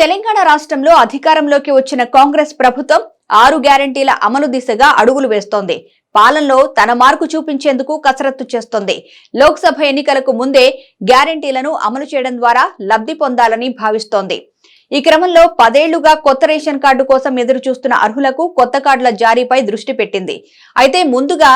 తెలంగాణ రాష్ట్రంలో అధికారంలోకి వచ్చిన కాంగ్రెస్ ప్రభుత్వం ఆరు గ్యారంటీల అమలు దిశగా అడుగులు వేస్తోంది. పాలనలో తన మార్కు చూపించేందుకు కసరత్తు చేస్తోంది. లోక్సభ ఎన్నికలకు ముందే గ్యారంటీలను అమలు చేయడం ద్వారా లబ్ధి పొందాలని భావిస్తోంది. ఈ క్రమంలో పదేళ్ళుగా కొత్త రేషన్ కార్డు కోసం ఎదురు చూస్తున్న అర్హులకు కొత్త కార్డుల జారీపై దృష్టి పెట్టింది. అయితే ముందుగా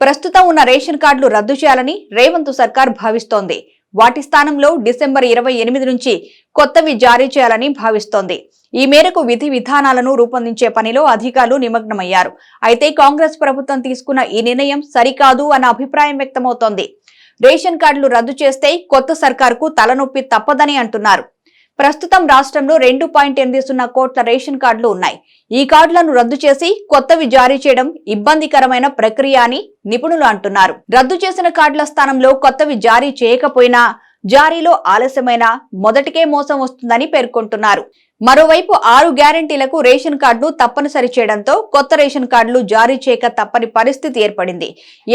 ప్రస్తుతం ఉన్న రేషన్ కార్డులు రద్దు చేయాలని రేవంత్ సర్కార్ భావిస్తోంది. వాటి స్థానంలో డిసెంబర్ ఇరవై ఎనిమిది నుంచి కొత్తవి జారీ చేయాలని భావిస్తోంది. ఈ మేరకు విధి విధానాలను రూపొందించే పనిలో అధికారులు నిమగ్నమయ్యారు. అయితే కాంగ్రెస్ ప్రభుత్వం తీసుకున్న ఈ నిర్ణయం సరికాదు అన్న అభిప్రాయం వ్యక్తమవుతోంది. రేషన్ కార్డులు రద్దు చేస్తే కొత్త సర్కార్కు తలనొప్పి తప్పదని అంటున్నారు. ప్రస్తుతం రాష్ట్రంలో రెండు పాయింట్ ఎనిమిది సున్నా కోట్ల రేషన్ కార్డులు ఉన్నాయి. ఈ కార్డులను రద్దు చేసి కొత్తవి జారీ చేయడం ఇబ్బందికరమైన ప్రక్రియ అని నిపుణులు అంటున్నారు. రద్దు చేసిన కార్డుల స్థానంలో కొత్తవి జారీ చేయకపోయినా జారీలో ఆలస్యమైన మొదటికే మోసం వస్తుందని పేర్కొంటున్నారు. మరోవైపు ఆరు గ్యారంటీలకు రేషన్ కార్డును తప్పనిసరి చేయడంతో కొత్త రేషన్ కార్డులు జారీ చేయక తప్పని పరిస్థితి ఏర్పడింది.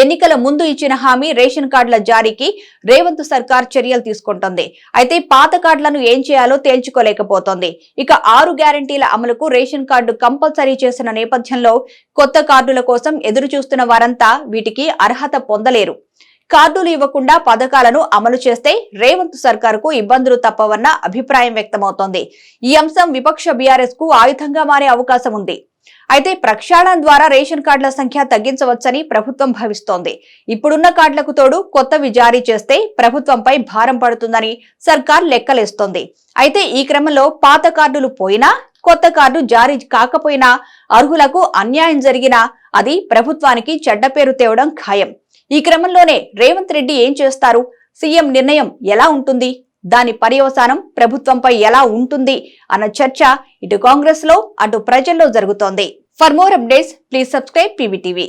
ఎన్నికల ముందు ఇచ్చిన హామీ రేషన్ కార్డుల జారీకి రేవంత్ సర్కార్ చర్యలు తీసుకుంటోంది. అయితే పాత కార్డులను ఏం చేయాలో తేల్చుకోలేకపోతోంది. ఇక ఆరు గ్యారంటీల అమలుకు రేషన్ కార్డు కంపల్సరీ చేసిన నేపథ్యంలో కొత్త కార్డుల కోసం ఎదురు చూస్తున్న వారంతా వీటికి అర్హత పొందలేరు. కార్డులు ఇవ్వకుండా పథకాలను అమలు చేస్తే రేవంత్ సర్కారుకు ఇబ్బందులు తప్పవన్న అభిప్రాయం వ్యక్తమవుతోంది. ఈ అంశం విపక్ష బీఆర్ఎస్కు ఆయుధంగా మారే అవకాశం ఉంది. అయితే ప్రక్షాళన ద్వారా రేషన్ కార్డుల సంఖ్య తగ్గించవచ్చని ప్రభుత్వం భావిస్తోంది. ఇప్పుడున్న కార్డులకు తోడు కొత్తవి జారీ చేస్తే ప్రభుత్వంపై భారం పడుతుందని సర్కార్ లెక్కలేస్తోంది. అయితే ఈ క్రమంలో పాత కార్డులు పోయినా కొత్త కార్డు జారీ కాకపోయినా అర్హులకు అన్యాయం జరిగినా అది ప్రభుత్వానికి చెడ్డ పేరు తేవడం ఖాయం. ఈ క్రమంలోనే రేవంత్ రెడ్డి ఏం చేస్తారు? సీఎం నిర్ణయం ఎలా ఉంటుంది? దాని పర్యవసానం ప్రభుత్వంపై ఎలా ఉంటుంది? అన్న చర్చ ఇటు కాంగ్రెస్లో అటు ప్రజల్లో జరుగుతోంది. For more updates please subscribe PVTV